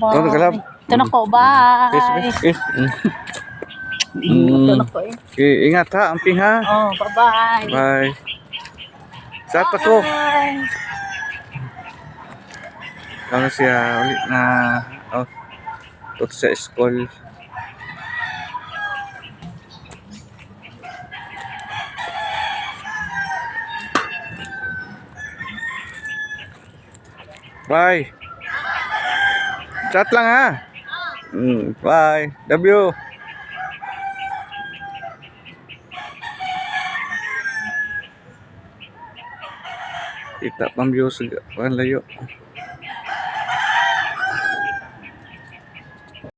Bye. Ano kalab? Ito na ko, bye. Yes, yes. Ito na mm. ko eh. Okay, ingat ha, amping ha. Oh, bye-bye. Bye. Sa pa ko. Oh. Bye. Ano siya ulit na... Oh tot sa school. Bye. Chat lang ha. Mm, bye. Love you. Kita pang view sa layo.